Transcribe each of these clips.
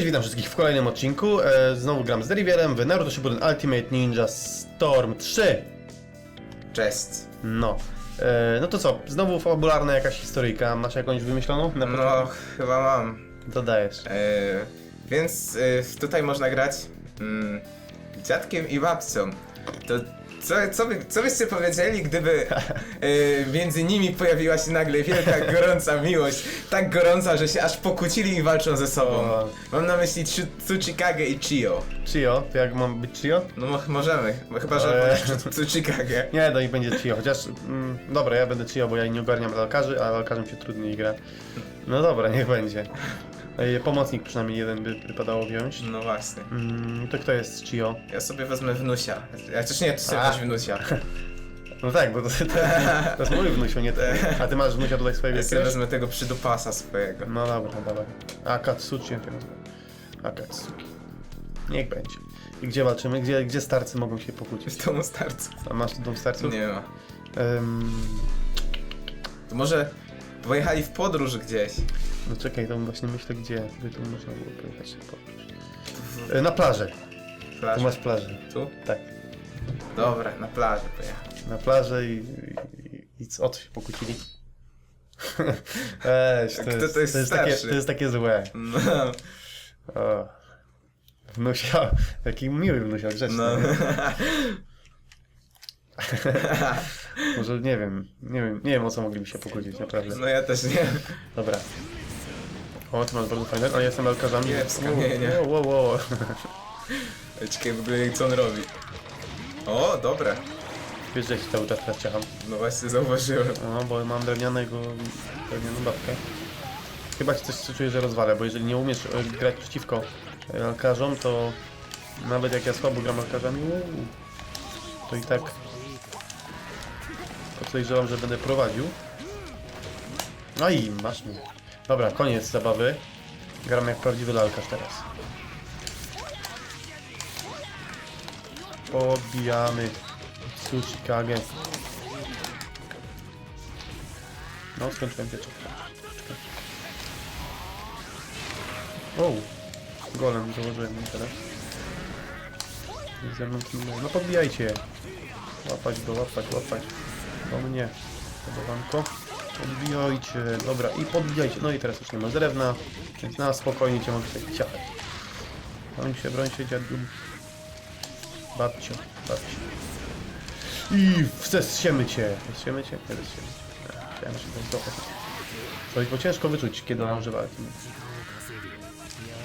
Cześć, witam wszystkich w kolejnym odcinku. E, znowu gram z Derivierem w Naruto Shippuden Ultimate Ninja Storm 3. Cześć. No. E, no to co, znowu fabularna jakaś historyjka. Masz jakąś wymyśloną? Na No, chyba mam. To dajesz. E, więc e, tutaj można grać mm, dziadkiem i babcią. To co, co, by, co byście powiedzieli, gdyby e, między nimi pojawiła się nagle wielka, gorąca miłość? Tak gorąca, że się aż pokłócili i walczą ze sobą. O. Mam na myśli Tsu- Tsuchikage i Chio. Chio, to jak mam być Chio? No mo- możemy, bo chyba, że Eee. Tsuchikage. Nie, to niech będzie Chio, chociaż... Mm, dobra, ja będę Chio, bo ja nie ogarniam lalkarzy, a lalkarzem się trudniej gra. No dobra, niech będzie. E, pomocnik przynajmniej jeden by wypadało wziąć. No właśnie. Mm, to kto jest Chio? Ja sobie wezmę wnusia. Ja też nie, ty sobie A. weź wnusia. No tak, bo to, to, to jest mój wnusio, nie ty. A ty masz wnusia tutaj swojego Ja sobie jakiegoś? wezmę tego przydupasa swojego. No dobra, dawaj. Akatsuchi jak to nazywa? Akatsuki. Niech będzie. I gdzie walczymy? Gdzie, gdzie starcy mogą się pokłócić? W domu starców. A masz tu dom starców? Nie ma. Em, To może pojechali w podróż gdzieś. no czekaj, to właśnie myślę, gdzie by tu można było pojechać. na podróż. E, Na plażę. Tu Plaża. masz plażę. Tu? Tak. Dobra, na plażę pojechać. Na plażę i, i, i co, o co się pokłócili? Weź, to Kto jest, to jest to jest, takie, starszy? to jest takie złe. No, O. Wnusia, jaki miły wnusia, grzeczny. no. Może nie wiem, nie wiem, nie wiem o co mogliby się pokłócić, naprawdę. No ja też nie. Dobra. O, ty masz bardzo fajne, ale ja jestem alkarzami. Kiepska, nie, nie. Wow, wow, wow. Czekaj w ogóle co on robi. O, dobre. Wiesz, że ja się cały czas teraz ciacham. No właśnie zauważyłem. No, bo mam drewnianego, drewnianą babkę. Chyba ci coś co czuję, że rozwalę, bo jeżeli nie umiesz e, grać przeciwko e, alkarzom, to nawet jak ja słabo gram alkarzami, uuu, to i tak podejrzewam, że będę prowadził. No i masz mnie. Dobra, koniec zabawy. Gram jak prawdziwy lalkarz teraz. Pobijamy Tsuchikage. No, skończyłem pieczę. O! Golem założyłem mi teraz. Ze mną kim No podbijajcie! Łapać go, łapać, łapać. Do mnie. Podobanko. Podbijajcie. Dobra, i podbijajcie. No i teraz już nie ma drewna, więc na spokojnie cię mogę sobie ciachać. Broń się, broń się, dziadu. Babcio, babcio. I zesiemy cię. Zesiemy cię? Nie zesiemy cię. Chciałem się to zdochać. Coś, bo ciężko wyczuć, kiedy używa walki.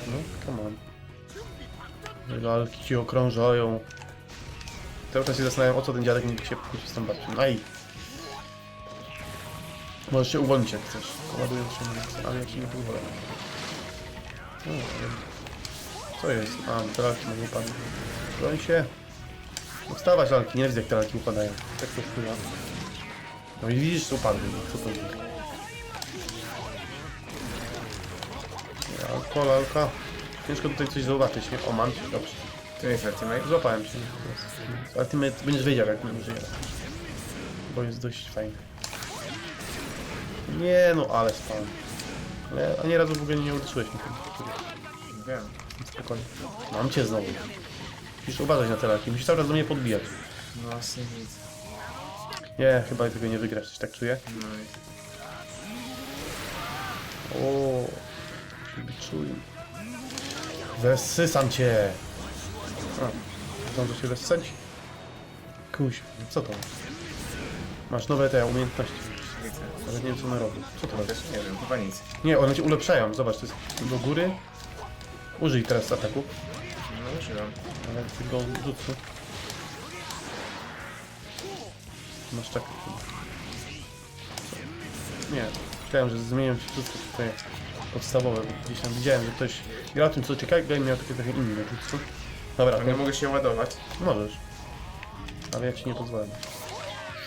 No, come on. Lalki ci okrążają. Cały czas się zastanawiam, o co ten dziadek mógł się pokłócić z tą babcią. Aj! Możesz się uwolnić jak chcesz. Ładując się ale ja ci nie wiem. Co jest? A, te lalki mogą upadły. Broń się. No Wstawać lalki, nie widzę jak te lalki upadają. Tak to wpływa. No i widzisz, upadły. No, co to jest? Lalko, lalka. Ciężko tutaj coś zobaczyć, nie? O, mam cię, dobrze. Tu jest ultimate. Złapałem się. Ultimate będziesz wiedział jak mnie użyje. Bo jest dość fajny. Nie no, ale spałem. Ale ani razu w ogóle nie uleczyłeś mnie. tym. Wiem. Spokojnie. Mam cię znowu. Musisz uważać na te laki, musisz cały czas do mnie podbijać. No właśnie widzę. Nie, chyba tego nie wygrasz, coś tak czuję. No i... O, czujny. Wesysam cię! A, zdążę się wessać? Kuś, co to? Masz nowe te umiejętności. Widzę. Ale nie wiem co one robią. Co to Też jest? nie wiem, chyba nic. Nie, one cię ulepszają. Zobacz, to jest do góry. Użyj teraz ataku. No użyłem. Ale tego jutsu. Masz tak. Nie, myślałem, że zmienią się wszystko tutaj podstawowe. bo Gdzieś tam widziałem, że ktoś grał tym co ciekawe i miał takie trochę inne jutsu. Dobra, nie mogę się ładować. możesz. Ale ja ci nie pozwolę.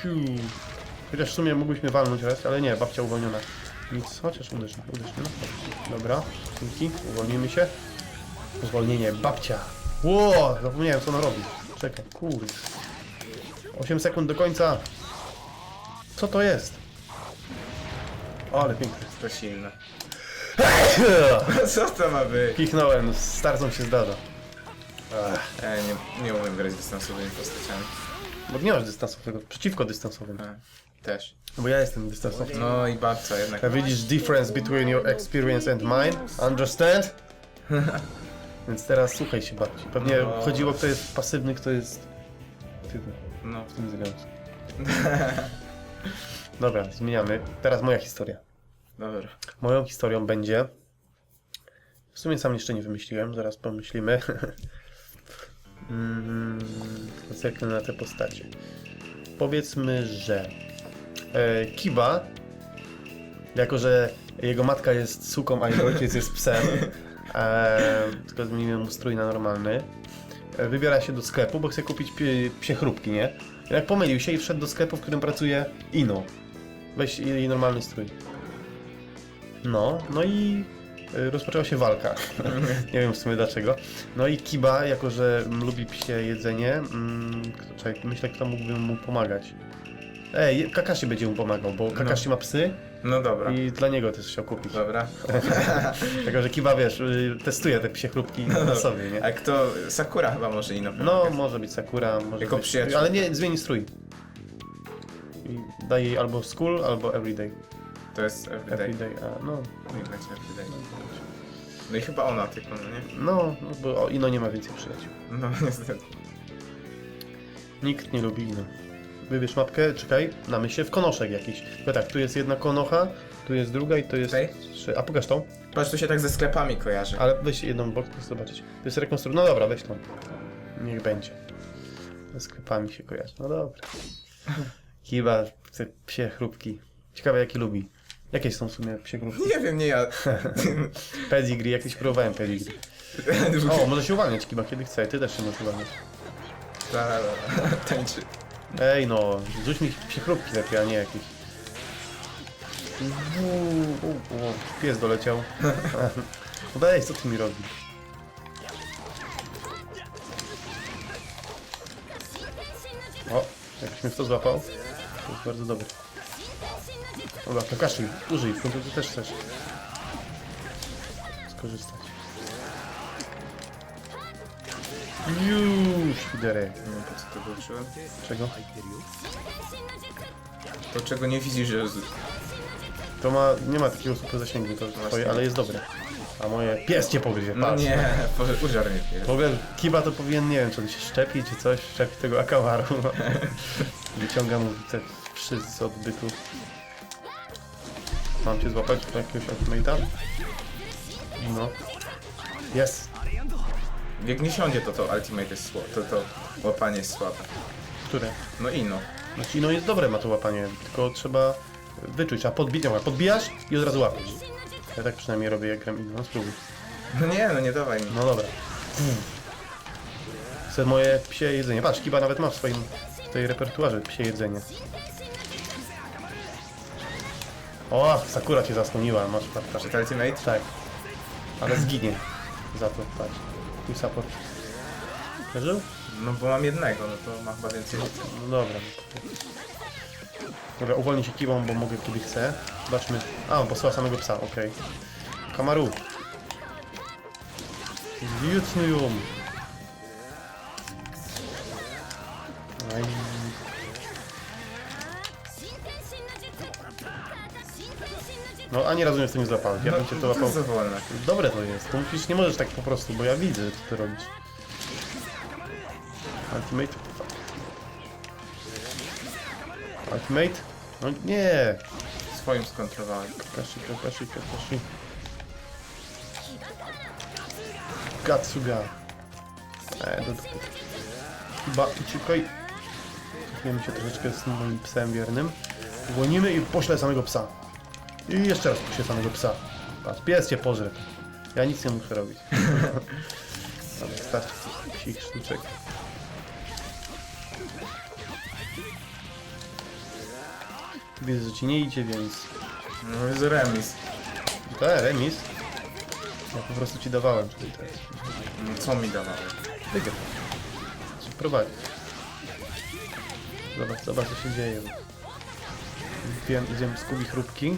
Siu. Chociaż w sumie mógłbyś mnie walnąć raz, ale nie, babcia uwolniona. Nic, chociaż uderz, uderz mnie. No. Dobra, dzięki, uwolnimy się. Zwolnienie, babcia. Ło, zapomniałem co ona robi. Czekaj, kurde. 8 sekund do końca. Co to jest? O, ale piękne. To silne. Co to ma być? Kichnąłem, z starcą się zdarza. Ja nie, nie umiem grać dystansowymi postaciami. bo nie masz dystansowego, przeciwko dystansowym. A, też. Bo ja jestem dystansowy. No i babcia jednak. A widzisz difference between your experience and mine? Understand? Więc teraz słuchaj się babci. Pewnie No. chodziło kto jest pasywny, kto jest aktywny No. w tym związku. Dobra, zmieniamy. Teraz moja historia. Dobra. Moją historią będzie. W sumie sam jeszcze nie wymyśliłem, zaraz pomyślimy. mm, zerknę na te postacie. Powiedzmy, że e, Kiba, jako że jego matka jest suką, a jego ojciec jest psem, e, tylko zmienimy mu strój na normalny, e, wybiera się do sklepu, bo chce kupić pie, psie chrupki, nie? Jak pomylił się i wszedł do sklepu, w którym pracuje Ino. Weź jej normalny strój. No, no i y, rozpoczęła się walka. nie wiem w sumie dlaczego. No i Kiba, jako że mm, lubi psie jedzenie, mm, kto, czekaj, myślę, kto mógłby mu pomagać. Ej, Kakashi będzie mu pomagał, bo Kakashi ma psy No dobra. i dla niego też chciał kupić. Dobra. Jako, że Kiba, wiesz, y, testuje te psie chrupki na sobie, nie? A kto? Sakura chyba może ino No, może być Sakura, może Jako być... przyjaciół. Ale nie, zmieni strój. I daje jej albo school, albo everyday. To jest everyday. Everyday, a no, Niech będzie everyday. No i chyba ona tylko, no nie? no, no bo o, Ino nie ma więcej przyjaciół. No niestety. Nikt nie lubi Ino. Wybierz mapkę, czekaj, na myśl w konoszek jakiś. Bo tak, tu jest jedna konocha, tu jest druga i to jest Okej. trzy. A pokaż tą? Patrz, tu się tak ze sklepami kojarzy. Ale weź jedną bok, chcę zobaczyć. To jest rekonstrukcja. No dobra, weź tą. Niech będzie. Ze sklepami się kojarzy. No dobra. Kiba, te psie chrupki. Ciekawe jakie lubi. Jakie są w sumie psie chrupki? Nie wiem, nie ja. Pedigree, jakieś próbowałem pedigree. O, może się uwalniać Kiba kiedy chce, ty też się możesz uwalniać. La, la, la. Tańczy. Ej no, rzuć mi psie chrupki lepiej, a nie jakieś. Pies doleciał. No Weź, co ty mi robisz? O, jakbyś mnie w to złapał, to jest bardzo dobre. Dobra, Kakashi, użyj, w końcu ty też chcesz skorzystać. Już, Fiderek. Nie wiem po co to włączyłem. Czego? To czego nie widzisz, że... To ma, nie ma takiego super zasięgu, to twoje, ale jest dobre. A moje pies cię pogryzie, No patrz. nie, użar mnie. W ogóle Kiba to powinien, nie wiem, czy on się szczepi, czy coś, szczepi tego akawaru. Wyciąga mu te wszy z odbytu. Mam cię złapać do jakiegoś ultimate'a? No. Jest. Jak nie siądzie, to to ultimate jest słabe. To to łapanie jest słabe. Które? No i no. Znaczy, no jest dobre ma to łapanie, tylko trzeba wyczuć, a podbić, dobra, podbijasz i od razu łapiesz. Ja tak przynajmniej robię, jak gram inną, no spróbuj. No nie, no nie dawaj mi. No dobra. Chcę moje psie jedzenie. Patrz, Kiba nawet ma w swoim w tej repertuarze psie jedzenie. O, Sakura cię zasłoniła, masz farta. Czy to ultimate? Tak. Ale zginie. Za to, patrz. Twój support. Przeżył? No bo mam jednego, no to ma chyba więcej. No dobra. Dobra, uwolnij się kiwą, bo mogę kiedy chcę. Zobaczmy. A, on posłał samego psa, okej. Kamaru. Zjutny ją. Aj. No, ani razu mnie w tym nie. Ja bym cię to łapał. jest za wolne. Dobre to jest. To musisz, nie możesz tak po prostu, bo ja widzę, co ty robisz. Ultimate? Ultimate? No nie! Swoim skontrolowałem. Kakashi, Kakashi, Kakashi. Gatsuga. Eee, do dupy. Chyba uciekaj. Cofniemy się troszeczkę z moim psem wiernym. Uwolnimy i poślę samego psa. I jeszcze raz poślę samego psa. Patrz, pies cię pożre. Ja nic nie muszę robić. Dobra, starczy tych psich sztuczek. Widzę, że ci nie idzie, więc... No jest remis. E, remis. Ja po prostu ci dawałem tutaj teraz. No co mi dawały? Wygrał. Czy prowadzi? Zobacz, zobacz co się dzieje. Wiem, idziemy z kubi chrupki.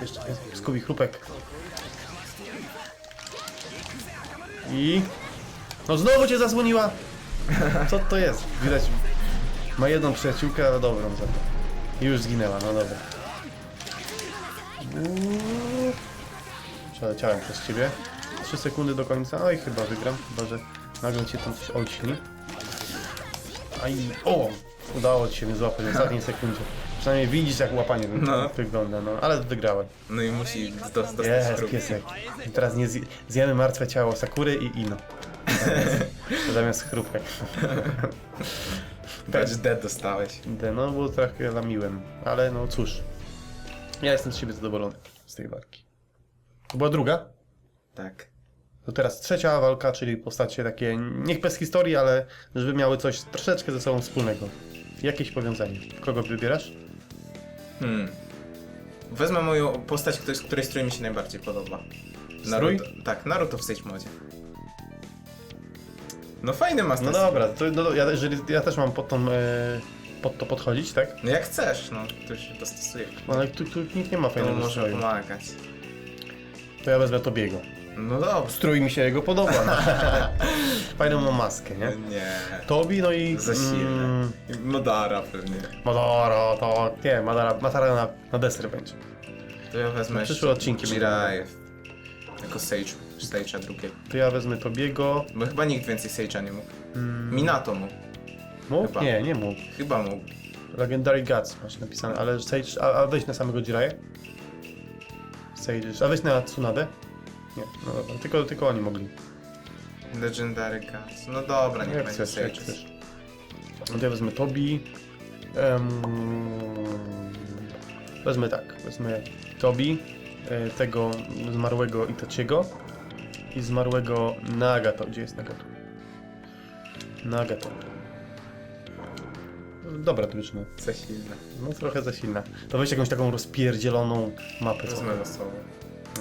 Jeszcze skubi chrupek. I... No znowu cię zasłoniła! Co to jest? Widać, ma jedną przyjaciółkę, ale dobrą za to. I już zginęła, no dobra. Przeleciałem przez ciebie. 3 sekundy do końca. Oj, chyba wygram. Chyba, że nagle cię tam coś olśni. Aj, o! Udało ci się mnie złapać w ostatniej sekundzie. Przynajmniej widzisz, jak łapanie No. wygląda, no. Ale wygrałem. No i musi do, dostać Jest, piesek. I teraz nie zje, zjemy martwe ciało Sakury i Ino. Zamiast, zamiast chrupek. Patrz, dead dostałeś. De, No, bo trochę lamiłem. Ale no cóż. Ja jestem z siebie zadowolony z tej walki. To była druga. Tak. To teraz trzecia walka, czyli postacie takie, niech bez historii, ale żeby miały coś troszeczkę ze sobą wspólnego. Jakieś powiązanie. Kogo wybierasz? Hmm. Wezmę moją postać, której, której strój mi się najbardziej podoba. Naruto, tak, Naruto w Sage Modzie. No fajny ma No dobra, to no, ja, jeżeli, ja też mam pod, tą, e, pod to podchodzić, tak? No jak chcesz, no, to się dostosuje. No, Ale tu, tu nikt nie ma To fajnego może stroju. pomagać. To ja wezmę Tobiego. No dobrze. Strój mi się jego podoba. Fajną ma maskę, nie? Nie. Tobi, no i... Za silne. Mm, Modara pewnie. Madara, to... Nie, Madara, Madara na, na deser będzie. To ja wezmę No, przyszłe jeszcze odcinki. Jiraiya. Jako Sage. Sage'a drugiego. To ja wezmę Tobiego. Bo chyba nikt więcej Sage'a nie mógł. Mm, Minato mógł. mógł? chyba. Nie, nie mógł. Chyba mógł. Legendary Guts masz napisane, ale Sage... A, a weź na samego Jiraiya? Sage... A weź na Tsunade? Nie, no dobra, tylko, tylko oni mogli. Legendary Guts. No dobra, niech Jak będzie chcesz, jak Sage. chcesz. No to ja wezmę Tobi. Em, wezmę tak, wezmę Tobi, e, tego zmarłego Itachiego i zmarłego Nagato. Gdzie jest Nagato? Nagato. Dobra drużyna. Za silne. No trochę za silna. To weź jakąś taką rozpierdzieloną mapę. Wezmę losowo.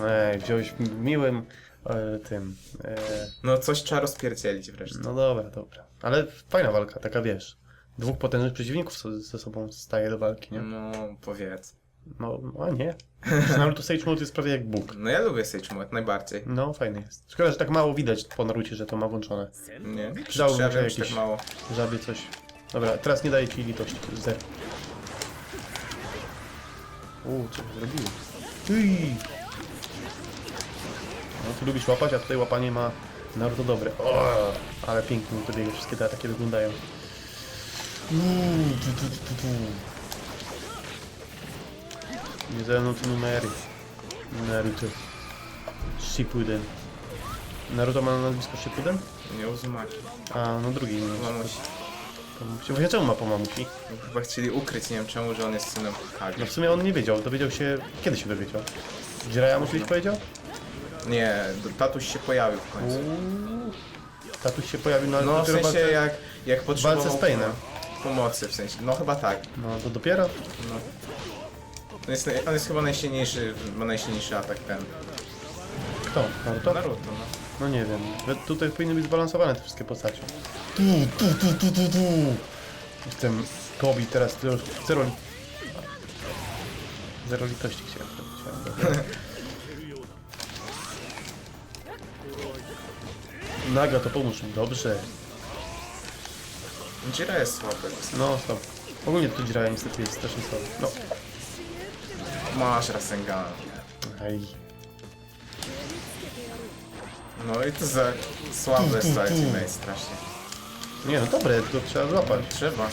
Ej, wziąłeś miłym e, tym. E, No coś trzeba rozpierdzielić wreszcie. No dobra, dobra. Ale fajna walka, taka wiesz. Dwóch potężnych przeciwników so- ze sobą staje do walki, nie? No powiedz. No, a nie. Przecież Naruto Sage Mode jest prawie jak Bóg. No ja lubię Sage Mode najbardziej. No, fajny jest. Szkoda, że tak mało widać po Narucie, że to ma włączone. Nie? Przydałoby mi się czy jakiś- tak mało. Żabie coś... Dobra, teraz nie daje ci litości. Zero. Uuu, co? Uj. No, ty lubisz łapać, a tutaj łapanie ma Naruto dobre. O, ale pięknie to biega, wszystkie te ataki wyglądają. Uuu, tu, tu, tu, tu. Nie ze mną te numery. Naruto. Shippuden. Naruto ma na nazwisko Shippuden? Nie Uzumaki. A, no drugi nie Mamusi. Mamusi. Właśnie czemu ma po mamusi? Chyba chcieli ukryć, nie wiem czemu, że on jest synem Hagi. No w sumie on nie wiedział, dowiedział się... Kiedy się dowiedział? Jiraiya mu kiedyś powiedział? Nie, tatuś się pojawił w końcu. Uuu. Tatuś się pojawił na No w dopiero sensie walce- jak, jak potrzebował walce z Painem. pomocy, w sensie, no chyba tak. No to dopiero? No. On jest, naj- on jest chyba najsilniejszy, ma najsilniejszy atak ten. Kto? Naruto? Naruto, no. No nie wiem. We- Tutaj powinny być zbalansowane te wszystkie postacie. Tu, tu, tu, tu, tu, tu. Jestem Tobi teraz, zero... li- Zero litości chciałem powiedzieć. ale dobra. Naga, to pomóż mi, dobrze. Jira jest słaby. No, stop. Ogólnie to Jiraiya niestety jest strasznie słaby. No. Masz Rasengana. Aj. No i to za słabe jest to ultimate strasznie. Nie no, dobre, tylko trzeba złapać. Trzeba.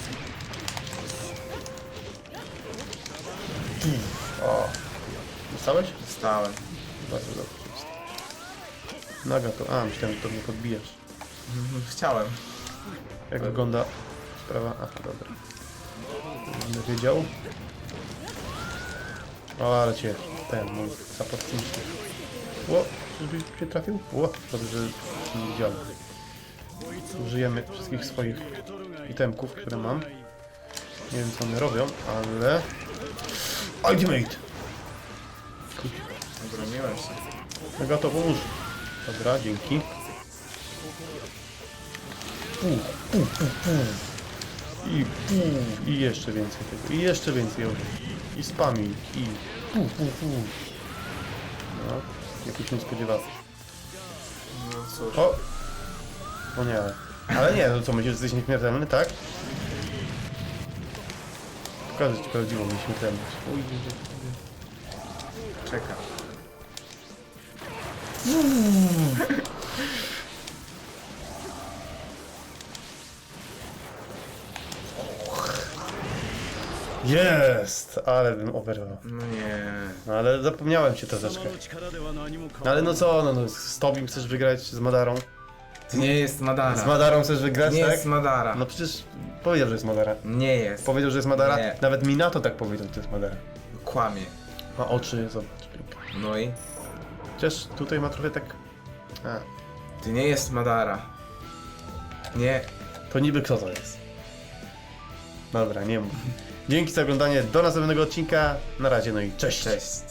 O. Dostałeś? Dostałem. Bardzo dobrze. Naga to... A, myślałem, że to mnie podbijasz. Mhm, Chciałem. Jak wygląda sprawa? Aha, dobra. Będę wiedział. O, ale cię ten mój support. Ło, żeby się trafił? Ło, dobrze, że nie widziałem. Użyjemy wszystkich swoich itemków, które mam. Nie wiem co one robią, ale... Ultimate! Obroniłem się. Mega to pomóż. Dobra, dzięki. Pu, pu, pu, pu. I pu, i jeszcze więcej tego, i jeszcze więcej. I spami, i pu, pu, pu. No, jakoś nie spodziewał. No cóż. O! O nie. Ale nie, no co, myślisz, że jesteś nieśmiertelny, tak? Pokażę ci prawdziwą nieśmiertelność. Czekam. Jest! Ale bym oberwał. No nie. No ale zapomniałem cię troszeczkę. No ale no co, no, no z Tobim chcesz wygrać, z Madarą. To nie jest Madara. Z Madarą chcesz wygrać, nie tak? jest Madara. No przecież powiedział, że jest Madara. Nie jest. Powiedział, że jest Madara. Nie. Nawet Minato tak powiedział, że to jest Madara. Kłamie. Ma oczy, zobacz. piękne. No i? Chociaż tutaj ma trochę tak... A, To nie jest Madara. Nie. to niby kto to jest? Dobra, nie mów. Dzięki za oglądanie, do następnego odcinka. Na razie, no i cześć. Cześć.